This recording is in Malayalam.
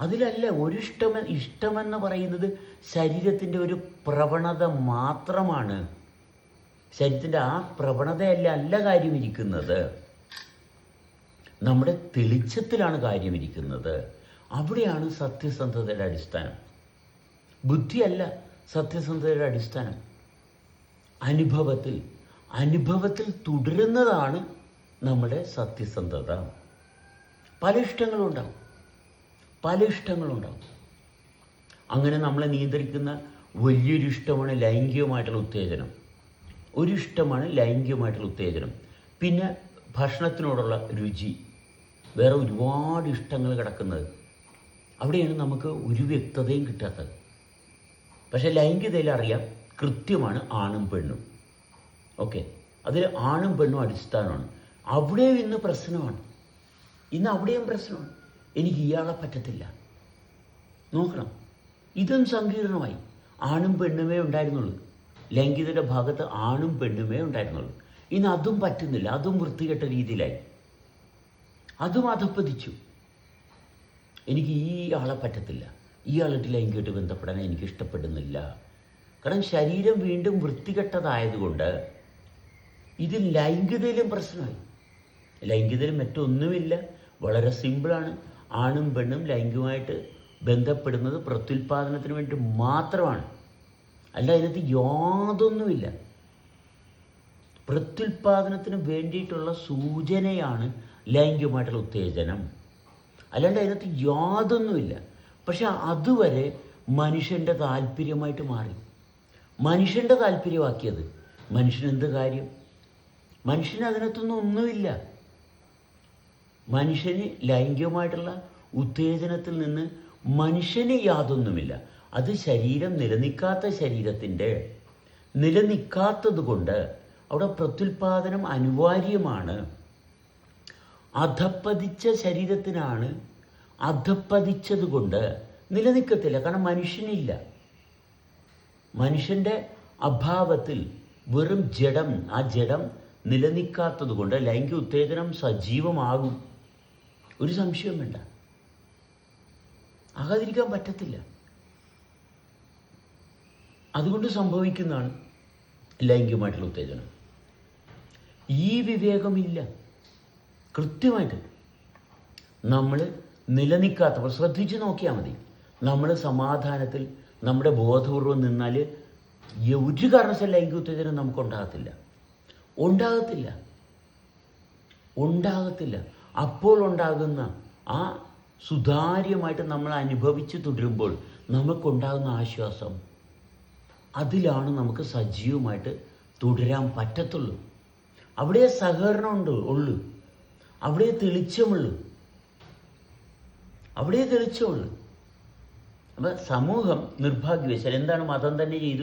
അതിലല്ല ഒരു ഇഷ്ടം ഇഷ്ടമെന്ന് പറയുന്നത് ശരീരത്തിന്റെ ഒരു പ്രവണത മാത്രമാണ്. ശരീരത്തിന്റെ ആ പ്രവണതയല്ല അല്ല കാര്യമിരിക്കുന്നത്. നമ്മുടെ തെളിച്ചത്തിലാണ് കാര്യമിരിക്കുന്നത്. അവിടെയാണ് സത്യസന്ധതയുടെ അടിസ്ഥാനം. ബുദ്ധിയല്ല സത്യസന്ധതയുടെ അടിസ്ഥാനം. അനുഭവത്തിൽ അനുഭവത്തിൽ തുടരുന്നതാണ് നമ്മുടെ സത്യസന്ധത. പല ഇഷ്ടങ്ങളുണ്ടാവും. പല ഇഷ്ടങ്ങളുണ്ടാവും. അങ്ങനെ നമ്മളെ നിയന്ത്രിക്കുന്ന വലിയൊരു ഇഷ്ടമാണ് ലൈംഗികമായിട്ടുള്ള ഉത്തേജനം. ഒരു ഇഷ്ടമാണ് ലൈംഗികമായിട്ടുള്ള ഉത്തേജനം. പിന്നെ ഭക്ഷണത്തിനോടുള്ള രുചി. വേറെ ഒരുപാട് ഇഷ്ടങ്ങൾ കിടക്കുന്നത്. അവിടെയാണ് നമുക്ക് ഒരു വ്യക്തതയും കിട്ടാത്തത്. പക്ഷേ ലൈംഗികതയിൽ അറിയാം കൃത്യമാണ് ആണും പെണ്ണും. ഓക്കെ. അതിൽ ആണും പെണ്ണും അടിസ്ഥാനമാണ്. അവിടെയും ഇന്ന് പ്രശ്നമാണ്. ഇന്ന് അവിടെയും പ്രശ്നമാണ്. എനിക്ക് ഇയാളെ പറ്റത്തില്ല. നോക്കണം. ഇതും സങ്കീർണമായി. ആണും പെണ്ണുമേ ഉണ്ടായിരുന്നുള്ളൂ. ലൈംഗികതയുടെ ഭാഗത്ത് ആണും പെണ്ണുമേ ഉണ്ടായിരുന്നുള്ളൂ. ഇന്ന് അതും പറ്റുന്നില്ല. അതും വൃത്തികെട്ട രീതിയിലായി. അതും അധപ്പതിച്ചു. എനിക്ക് ഈ ആളെ പറ്റത്തില്ല. ഈ ആളിട്ട് ലൈംഗികമായിട്ട് ബന്ധപ്പെടാൻ എനിക്ക് ഇഷ്ടപ്പെടുന്നില്ല. കാരണം ശരീരം വീണ്ടും വൃത്തികെട്ടതായതുകൊണ്ട് ഇത് ലൈംഗികതയിലും പ്രശ്നമായി. ലൈംഗികതയിൽ മറ്റൊന്നുമില്ല. വളരെ സിമ്പിളാണ്. ആണും പെണ്ണും ലൈംഗികമായിട്ട് ബന്ധപ്പെടുന്നത് പ്രത്യുൽപാദനത്തിന് വേണ്ടി മാത്രമാണ്. അല്ല അതിനകത്ത് യാതൊന്നുമില്ല. പ്രത്യുൽപാദനത്തിന് വേണ്ടിയിട്ടുള്ള സൂചനയാണ് ലൈംഗികമായിട്ടുള്ള ഉത്തേജനം. അല്ലാണ്ട് അതിനകത്ത് യാതൊന്നുമില്ല. പക്ഷെ അതുവരെ മനുഷ്യന്റെ താല്പര്യമായിട്ട് മാറി. മനുഷ്യന്റെ താല്പര്യമാക്കിയത് മനുഷ്യനെന്ത് കാര്യം? മനുഷ്യന് അതിനകത്തൊന്നും ഒന്നുമില്ല. മനുഷ്യന് ലൈംഗികമായിട്ടുള്ള ഉത്തേജനത്തിൽ നിന്ന് മനുഷ്യന് യാതൊന്നുമില്ല. അത് ശരീരം നിലനിൽക്കാത്ത ശരീരത്തിന്റെ നിലനിൽക്കാത്തത് കൊണ്ട് അവിടെ പ്രത്യുൽപാദനം അനിവാര്യമാണ്. അധപ്പതിച്ച ശരീരത്തിനാണ് അധപ്പതിച്ചത് കൊണ്ട് നിലനിൽക്കത്തില്ല. കാരണം മനുഷ്യനില്ല. മനുഷ്യന്റെ അഭാവത്തിൽ വെറും ജഡം ആ ജഡം നിലനിൽക്കാത്തത് കൊണ്ട് ലൈംഗിക ഉത്തേജനം സജീവമാകും. ഒരു സംശയവും വേണ്ട. ആകാതിരിക്കാൻ പറ്റത്തില്ല. അതുകൊണ്ട് സംഭവിക്കുന്നതാണ് ലൈംഗികമായിട്ടുള്ള ഉത്തേജനം. ഈ വിവേകമില്ല. കൃത്യമായിട്ട് നമ്മൾ നിലനിൽക്കാത്തപ്പോൾ ശ്രദ്ധിച്ച് നോക്കിയാൽ മതി. നമ്മൾ സമാധാനത്തിൽ നമ്മുടെ ബോധപൂർവം നിന്നാൽ ഒരു കാരണവശാൽ ലൈംഗിക ഉത്തേജനം നമുക്ക് ഉണ്ടാകത്തില്ല ഉണ്ടാകത്തില്ല. ഉണ്ടാകത്തില്ല. അപ്പോൾ ഉണ്ടാകുന്ന ആ സുതാര്യമായിട്ട് നമ്മൾ അനുഭവിച്ച് തുടരുമ്പോൾ നമുക്കുണ്ടാകുന്ന ആശ്വാസം അതിലാണ് നമുക്ക് സജീവമായിട്ട് തുടരാൻ പറ്റത്തുള്ളൂ. അവിടെ സഹകരണം ഉണ്ട് ഉള്ളൂ. അവിടെ തെളിച്ചമുള്ളു. അവിടെ തെളിച്ചമുള്ളു. അപ്പം സമൂഹം നിർഭാഗ്യവശാൽ എന്താണ് മതം തന്നെ ചെയ്തു